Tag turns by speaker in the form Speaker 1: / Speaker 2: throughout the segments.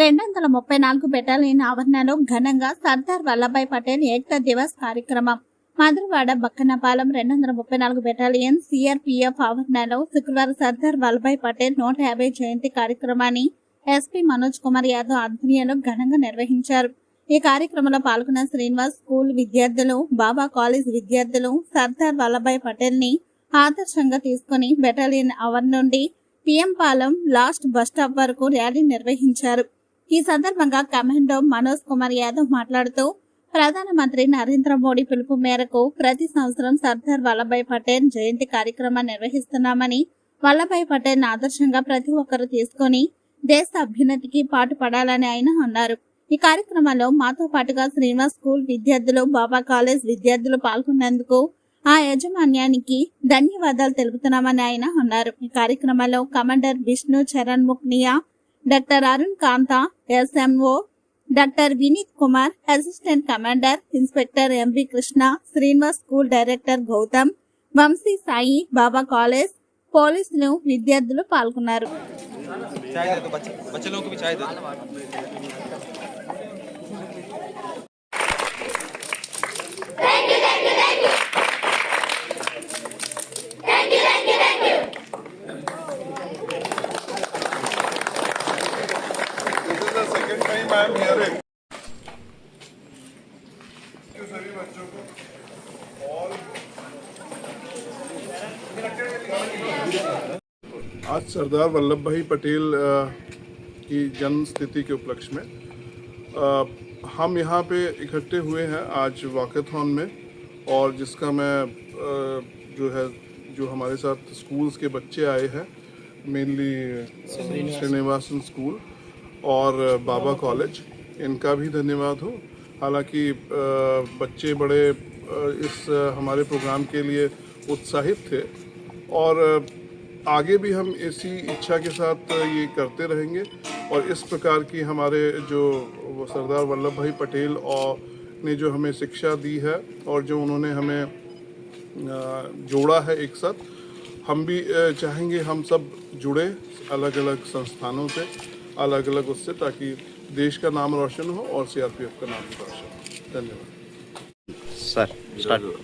Speaker 1: రెండు వందల ముప్పై నాలుగు బెటాలియన్ ఆవరణలో ఘనంగా సర్దార్ వల్లభాయ్ పటేల్ ఏకతా దివస్ కార్యక్రమం. మధురవాడ బక్కనపాలెం రెండు వందల ముప్పై నాలుగు బెటాలియన్ సిఆర్పిఎఫ్ ఆవరణలో శుక్రవారం సర్దార్ వల్లభాయ్ పటేల్ నూట యాభై జయంతి కార్యక్రమాన్ని ఎస్పీ మనోజ్ కుమార్ యాదవ్ ఆధ్వర్యంలో ఘనంగా నిర్వహించారు. ఈ కార్యక్రమంలో పాల్గొన్న శ్రీనివాస్ స్కూల్ విద్యార్థులు బాబా కాలేజ్ విద్యార్థులు సర్దార్ వల్లభాయ్ పటేల్ని ఆదర్శంగా తీసుకుని బెటాలియన్ అవర్ నుండి PM Palem last bus stop వరకు ర్యాలీ నిర్వహించారు. ఈ సందర్భంగా కమాండో మనోజ్ కుమార్ యాదవ్ మాట్లాడుతూ ప్రధానమంత్రి నరేంద్ర మోడీ పిలుపు మేరకు ప్రతి సంవత్సరం సర్దార్ వల్లభాయ్ పటేల్ జయంతి కార్యక్రమాన్ని నిర్వహిస్తున్నామని వల్లభాయ్ పటేల్ ఆదర్శంగా ప్రతి ఒక్కరూ తీసుకొని దేశ అభ్యున్నతికి పాటుపడాలని ఆయన అన్నారు. ఈ కార్యక్రమంలో మాతో పాటుగా శ్రీనివాస్ స్కూల్ విద్యార్థులు బాబా కాలేజ్ విద్యార్థులు పాల్గొన్నందుకు ఆ యాజమాన్యానికి ధన్యవాదాలు తెలుపుతున్నామని ఆయన అన్నారు. ఈ కార్యక్రమంలో commander Vishnu Charan ముఖ్నియా doctor Arun Kanta SMO doctor Vineet Kumar assistant commander inspector MV Krishna Srinivas school director Gautam Vamsi Sai Baba college పోలీసులు విద్యార్థులు పాల్గొన్నారు.
Speaker 2: I am hearing. क्यों सभी बच्चों को आज सरदार वल्लभ भाई पटेल की जन्म स्थिति के उपलक्ष्य में अ, हम यहाँ पे इकट्ठे हुए हैं आज वाकथॉन में और जिसका मैं अ, जो है जो हमारे साथ स्कूल्स के बच्चे आए हैं मेनली श्रीनिवासन स्कूल और बाबा कॉलेज। इनका भी धन्यवाद हो। हालाँकि बच्चे बड़े इस हमारे प्रोग्राम के लिए उत्साहित थे। और आगे भी हम इसी इच्छा के साथ ये करते रहेंगे। और इस प्रकार की हमारे जो सरदार वल्लभ भाई पटेल और ने जो हमें शिक्षा दी है और जो उन्होंने हमें जोड़ा है एक साथ, हम भी चाहेंगे हम सब जुड़े अलग अलग संस्थानों से। अलग अलग उससे ताकि देश का नाम रोशन हो और सीआरपीएफ का नाम भी रोशन हो धन्यवाद
Speaker 3: సార్ స్టార్ట్
Speaker 4: ఈరోజు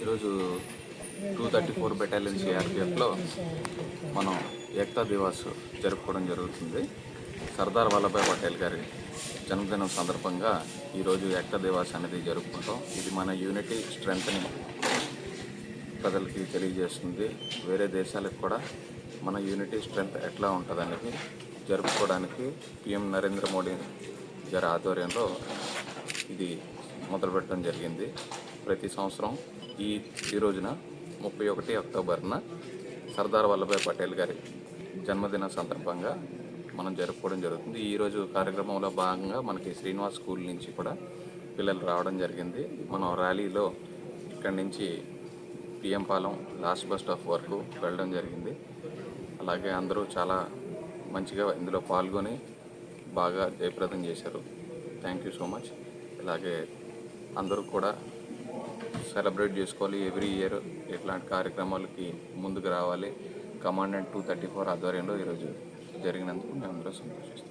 Speaker 4: ఈరోజు టూ థర్టీ ఫోర్ బెటాలియన్ సిఆర్పిఎఫ్లో మనం ఏకతా దివాస్ జరుపుకోవడం జరుగుతుంది సర్దార్ వల్లభాయ్ పటేల్ గారి జన్మదినం సందర్భంగా ఈరోజు ఏకతా దివాస్ అనేది జరుపుకుంటాం ఇది మన యూనిటీ స్ట్రెంగ్త్ని ప్రజలకి తెలియజేస్తుంది. వేరే దేశాలకు కూడా మన యూనిటీ స్ట్రెంగ్త్ ఎట్లా ఉంటుందనేది జరుపుకోవడానికి పిఎం నరేంద్ర మోడీ గారి ఆధ్వర్యంలో ఇది మొదలుపెట్టడం జరిగింది. ప్రతి సంవత్సరం ఈ ఈ రోజున ముప్పై ఒకటి అక్టోబర్న సర్దార్ వల్లభాయ్ పటేల్ గారి జన్మదిన సందర్భంగా మనం జరుపుకోవడం జరుగుతుంది. ఈరోజు కార్యక్రమంలో భాగంగా మనకి శ్రీనివాస్ స్కూల్ నుంచి కూడా పిల్లలు రావడం జరిగింది. మనం ర్యాలీలో ఇక్కడి నుంచి PM Palem last bus stop వరకు వెళ్ళడం జరిగింది. అలాగే అందరూ చాలా మంచిగా ఇందులో పాల్గొని బాగా జయప్రదం చేశారు. Thank you so much. ఇలాగే అందరూ కూడా సెలబ్రేట్ చేసుకోవాలి. ఎవ్రీ ఇయర్ ఇట్లాంటి కార్యక్రమాలకి ముందుకు రావాలి. కమాండెంట్ టూ థర్టీ ఫోర్ ఆధ్వర్యంలో ఈరోజు జరిగినందుకు మేము అందరూ సంతోషిస్తాం